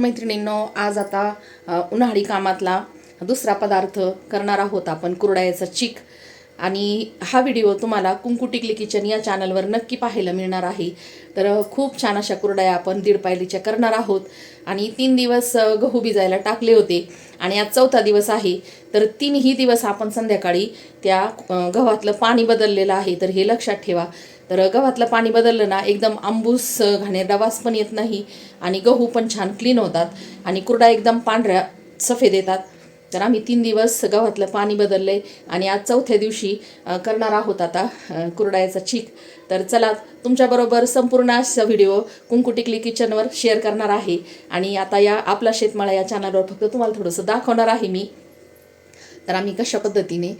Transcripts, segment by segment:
मैत्रिणींनो आज आता उन्हाळी कामातला दुसरा पदार्थ करणार आहोत आपण कुरडायाचा चीक. आणि हा व्हिडिओ तुम्हाला कुंकू टिकली किचन या चॅनलवर नक्की पाहायला मिळणार आहे. तर खूप छान अशा कुरडाया आपण दीड पायलीच्या करणार आहोत. आणि तीन दिवस गहू भिजायला टाकले होते. आणि आज चौथा दिवस आहे. तर तीनही दिवस आपण संध्याकाळी त्या गव्हातलं पाणी बदललेलं आहे. तर हे लक्षात ठेवा. तर गव्हातलं पाणी बदललं ना एकदम आंबूस घाणेरडा वास पण येत नाही आणि गहू पण छान क्लीन होतात आणि कुरडा एकदम पांढऱ्या सफेद येतात. तर आम्ही तीन दिवस गव्हातलं पाणी बदललंय आणि आज चौथ्या दिवशी करणार आहोत आता अ, कुरडायाचा चीक. तर चला तुमच्याबरोबर संपूर्ण असा व्हिडिओ कुंकू टिकली किचनवर शेअर करणार आहे. आणि आता या आपला शेतमाळा या चॅनलवर फक्त तुम्हाला थोडंसं दाखवणार आहे मी. तर आम्ही कशा पद्धतीने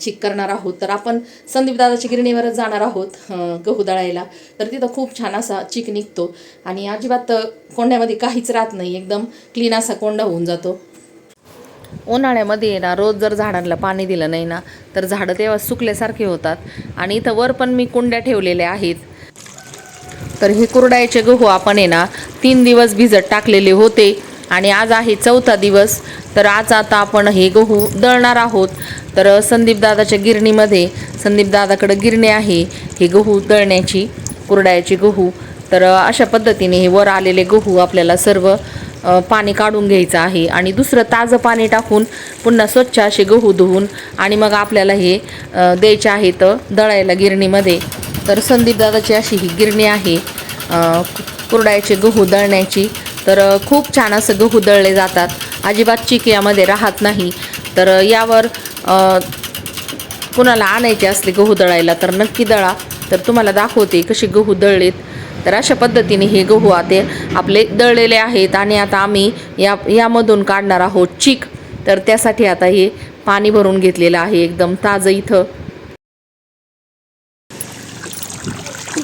चिक करणार आहोत? तर आपण संदीप दादाच्या गिरणीवरच जाणार आहोत गहू दळायला. तर तिथं खूप छान असा चिक निघतो आणि अजिबात कोंड्यामध्ये काहीच राहत नाही. एकदम क्लीन असा कोंडा होऊन जातो. उन्हाळ्यामध्ये ना रोज जर झाडांना पाणी दिलं नाही ना तर झाडं तेव्हा सुकल्यासारखे होतात. आणि इथं वर पण मी कुंड्या ठेवलेल्या आहेत. तर हे कुरडायचे गहू आपण आहे ना तीन दिवस भिजत टाकलेले होते. आणि आज आहे चौथा दिवस. तर आज आता आपण हे गहू दळणार आहोत. तर संदीपदादाच्या गिरणीमध्ये संदीपदादाकडं गिरणी आहे. हे गहू दळण्याची कुरडायची गहू. तर अशा पद्धतीने हे वर आलेले गहू आपल्याला सर्व पाणी काढून घ्यायचं आहे. आणि दुसरं ताजं पाणी टाकून पुन्हा स्वच्छ असे गहू धुवून आणि मग आपल्याला हे द्यायचे आहेत दळायला गिरणीमध्ये. तर संदीपदादाची अशी ही गिरणी आहे. कुरडायचे गहू दळण्याची. तर खूप छान असं गहू दळले जातात. अजिबात चिक यामध्ये राहत नाही. तर यावर कुणाला आणायचे असले गहू दळायला तर नक्की दळा. तर तुम्हाला दाखवते कशी गहू दळलेत. तर अशा पद्धतीने हे गहू आता आपले दळलेले आहेत आणि आता आम्ही या यामधून काढणार आहोत चीक. तर त्यासाठी आता हे पाणी भरून घेतलेलं आहे एकदम ताजं इथं.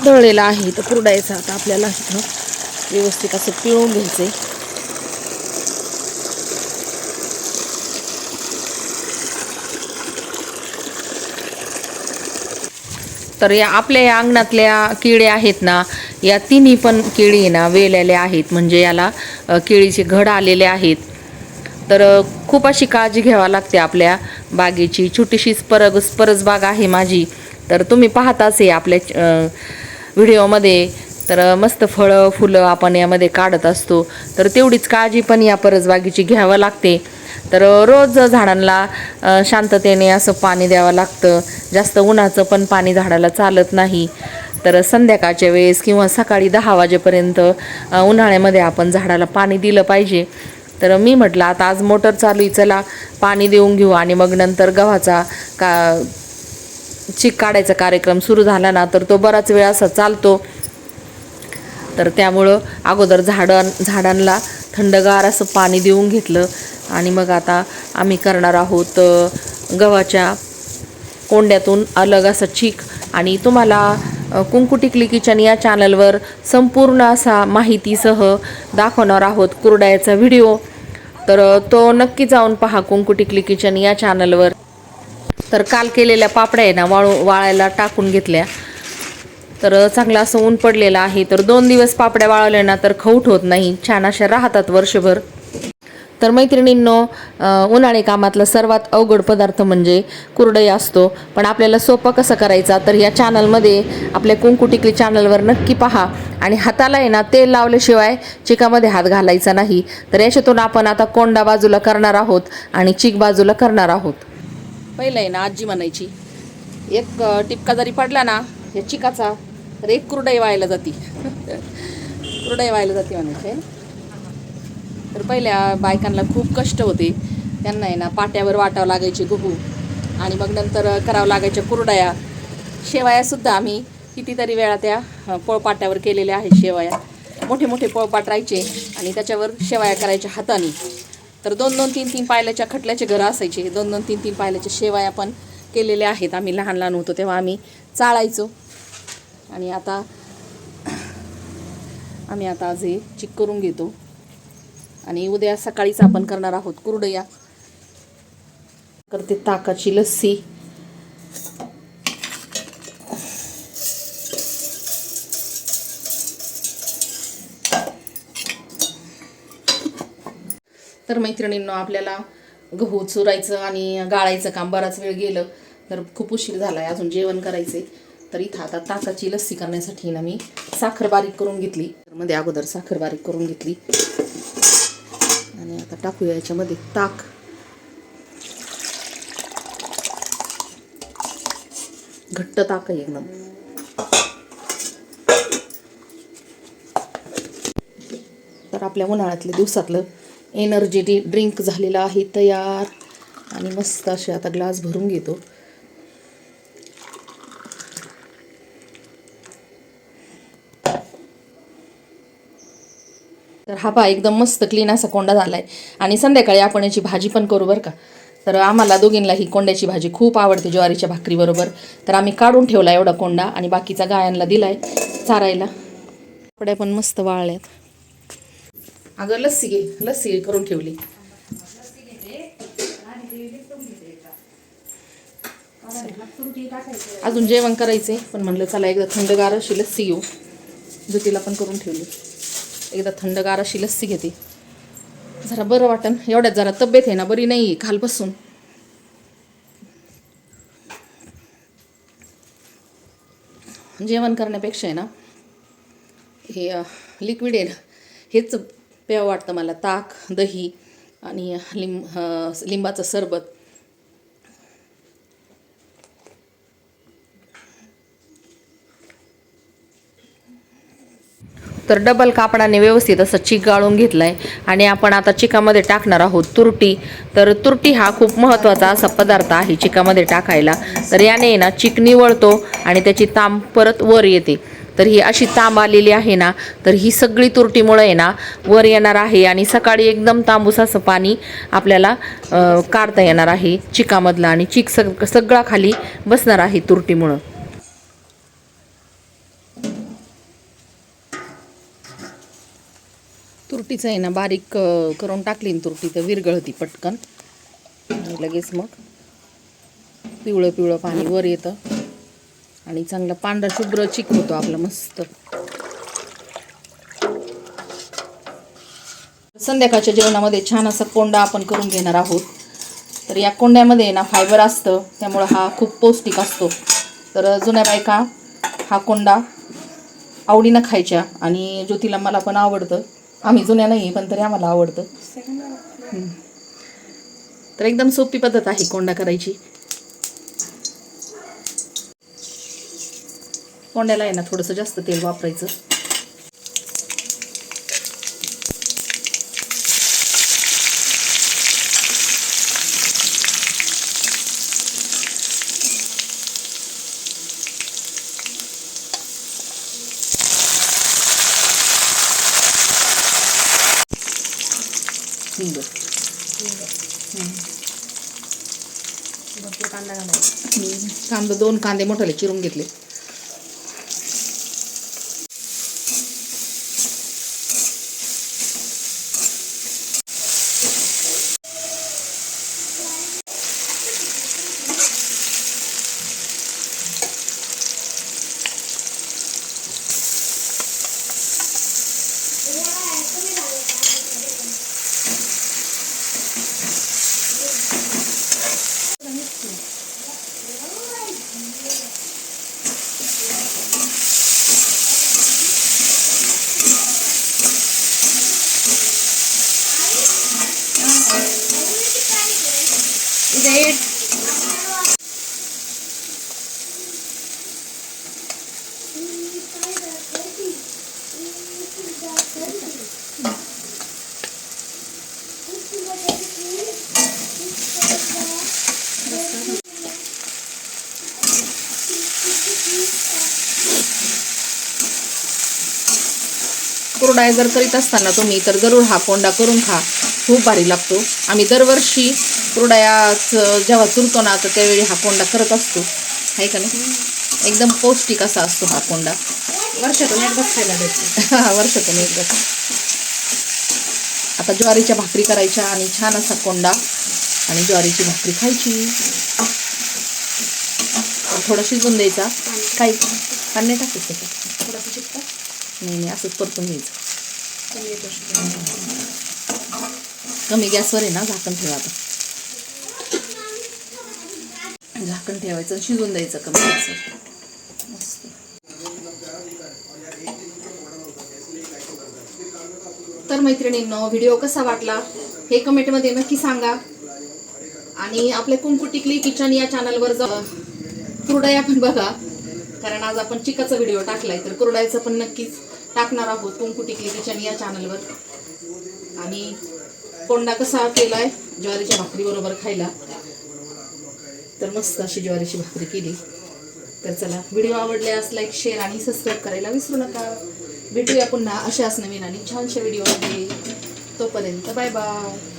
दळलेलं आहे तर कुरडायचं आता आपल्याला इथं. व्यवस्थित असं पिळून घ्यायचं आहे. तर या आपल्या या अंगणातल्या किडे आहेत ना या तिन्ही पण केळी ना वेलेल्या आहेत. म्हणजे याला केळीचे घड आलेले आहेत. तर खूप अशी काळजी घ्यावी लागते आपल्या बागेची. छोटीशी स्परग स्परस बाग आहे माझी. तर तुम्ही पाहताच आहे आपल्या व्हिडिओमध्ये. तर मस्त फळं फुलं आपण यामध्ये काढत असतो. तर तेवढीच काळजी पण या परसबागेची घ्यावं लागते. तर रोज झाडांना शांततेने असं पाणी द्यावं लागतं. जास्त उन्हाचं पण पाणी झाडाला चालत नाही. तर संध्याकाळच्या वेळेस किंवा सकाळी दहा वाजेपर्यंत उन्हाळ्यामध्ये आपण झाडाला पाणी दिलं पाहिजे. तर मी म्हटलं आता आज मोटर चालू आहे चला पाणी देऊन घेऊ. आणि मग नंतर गव्हाचा का चिक काढायचा कार्यक्रम सुरू झाला ना तर तो बराच वेळ असा चालतो. तर त्यामुळं अगोदर झाडां झाडांना थंडगार असं पाणी देऊन घेतलं. आणि मग आता आम्ही करणार आहोत गव्हाच्या कोंड्यातून अलग असं चीक आणि तुम्हाला कुंकुटी कुंकू टिकली किचन या चॅनलवर संपूर्ण असा माहितीसह दाखवणार आहोत कुरडायाचा व्हिडिओ. तर तो नक्की जाऊन पहा कुंकू टिकली किचन या चॅनलवर. तर काल केलेल्या पापड्या आहे ना वाळू वाळायला टाकून घेतल्या. तर चांगलं असं ऊन पडलेलं आहे. तर दोन दिवस पापड्या वाळवल्या ना तर खौट होत नाही. छान अशा राहतात वर्षभर. तर मैत्रिणींनो उन्हाळी कामातला सर्वात अवघड पदार्थ म्हणजे कुरडई असतो. पण आपल्याला सोपं कसं करायचा? तर या चॅनलमध्ये आपल्या कुंकू टिकली चॅनलवर नक्की पहा. आणि हाताला आहे ना तेल लावल्याशिवाय चिकामध्ये हात घालायचा नाही. तर याच्यातून आपण आता कोंडा बाजूला करणार आहोत आणि चिक बाजूला करणार आहोत. पहिलं आहे ना आजी म्हणायची. एक टिपका जरी पडला ना या चिकाचा तर एक कुरडई व्हायला जाती. कुरडई व्हायला जाते म्हणायचे. तर पहिल्या बायकांना खूप कष्ट होते. त्यांना आहे ना पाट्यावर वाटावं लागायचे गहू. आणि मग नंतर करावं लागायच्या कुरडया. शेवायासुद्धा आम्ही कितीतरी वेळा त्या पोळपाट्यावर केलेल्या आहेत शेवया. मोठे मोठे पोळपाट राहायचे आणि त्याच्यावर शेवाया करायच्या हाताने. तर दोन दोन तीन तीन पायल्याच्या खटल्याचे घरं असायचे. दोन दोन तीन तीन पायल्याच्या शेवाया पण केलेल्या आहेत. आम्ही लहान लहान होतो तेव्हा आम्ही चाळायचो. आणि आता आम्ही आता आज हे चिक करून घेतो. आणि उद्या सकाळीच आपण करणार आहोत कुरडया. करते ताकाची लस्सी. तर मैत्रिणींनो आपल्याला गहू चुरायचं आणि गाळायचं काम बराच वेळ गेलं तर खूप उशीर झाला आहे अजून जेवण करायचं आहे तर इथं आता ताकाची लस्सी करण्यासाठी ना मी साखर बारीक करून घेतली. मध्ये अगोदर साखर बारीक करून घेतली. आणि आता टाकूया याच्यामध्ये ताक. घट्ट ताक आहे एकदम. तर आपल्या उन्हाळ्यातल्या दिवसातलं एनर्जी ड्रिंक झालेलं आहे तयार. आणि मस्त असे आता ग्लास भरून घेतो. तर हा पहा एकदम मस्त क्लीन असा कोंडा झाला आहे आणि संध्याकाळी आपण याची भाजी पण करू बरं का. तर आम्हाला दोघींना ही कोंड्याची भाजी खूप आवडते ज्वारीच्या भाकरीबरोबर तर आम्ही काढून ठेवला एवढा कोंडा आणि बाकीचा गायांना दिलाय चारायला. कपड्या पण मस्त वाळल्यात अगं लस्सी घे. लस्सी करून ठेवली. अजून जेवण करायचे पण म्हणलं चला एकदा थंडगार अशी लस्सी घेऊ. ज्योतीला पण करून ठेवली. एकदा थंडगार अशी लस्सी घेते. जरा बरं वाटन एवढ्यात जरा तब्येत आहे ना बरी नाही कालपासून जेवण करण्यापेक्षा आहे ना हे लिक्विड आहे ना हेच प्यावं वाटतं मला. ताक दही आणि लिंब लिंबाचं सरबत. तर डबल कापडाने व्यवस्थित असं चिक गाळून घेतलाय. आणि आपण आता चिकामध्ये टाकणार आहोत तुरटी. तर तुरटी हा खूप महत्त्वाचा असा पदार्थ आहे चिकामध्ये टाकायला. तर याने आहे ना चिक निवळतो आणि त्याची तांब परत वर येते. तर ही अशी तांब आलेली आहे ना तर ही सगळी तुरटीमुळं आहे ना वर येणार आहे आणि सकाळी एकदम तांबूस असं पाणी आपल्याला काढता येणार आहे चिकामधलं. आणि चिक सग सगळा खाली बसणार आहे तुरटीमुळं. तुरटीचं आहे ना बारीक करून टाकली ना तुरटी तर विरगळती पटकन. लगेच मग पिवळं पिवळं पाणी वर येतं. आणि चांगलं पांढरा शुभ्र चिक होतो आपलं मस्त. संध्याकाळच्या जेवणामध्ये छान असा कोंडा आपण करून घेणार आहोत. तर या कोंड्यामध्ये ना फायबर असतं त्यामुळं हा खूप पौष्टिक असतो. तर जुन्या बायका हा कोंडा आवडीनं खायच्या आणि ज्योतीला मला पण आवडतं. आम्ही जुन्या नाही पण तरी आम्हाला आवडतं. तर एकदम सोपी पद्धत आहे कोंडा करायची. कोंड्याला आहे ना थोडंसं जास्त तेल वापरायचं. कांदा दोन कांदे मोठाले चिरून घेतले कुरडाय जर करीत असताना तुम्ही तर जरूर हा कोंडा करून खा. खूप भारी लागतो. आम्ही दरवर्षी कुरडायाच जेव्हा चुरतो ना तर त्यावेळी हा कोंडा करत असतो. आहे का नाही? एकदम पौष्टिक असा असतो हा कोंडा वर्षातून एकदाच खायला भेटते. हा, वर्षातून एकदा आता ज्वारीच्या भाकरी करायच्या आणि छान असा कोंडा आणि ज्वारीची भाकरी खायची. थोडं शिजून द्यायचा. काही पाणी टाकायचं. नाही नाही असंच परतून घ्यायचं. कमी गॅसवर आहे ना झाकण ठेवा आता. झाकण ठेवायचं शिजून द्यायचं कमी गॅसवर. मस्त. तर मैत्रिणींनो व्हिडिओ कसा वाटला? हे कमेंटमध्ये नक्की सांगा. आणि आपल्या कुंकू टिकली किचन या चॅनलवर जा कुरडया पण बघा. कारण आज आपण चिकाचा व्हिडिओ टाकलाय तर कुरडायचा पण नक्कीच टाकणार आहोत. कुंकू टिकली किचन या चॅनलवर आणि कोंडा कसा केला आहे ज्वारीच्या भाकरी बरोबर खायला. तर मस्त अशी ज्वारीची भाकरी केली. तर चला व्हिडिओ आवडल्यास लाईक शेअर आणि सबस्क्राईब करायला विसरू नका. भेटूया पुन्हा अशाच नवीन आणि छानशा व्हिडिओमध्ये तोपर्यंत बाय बाय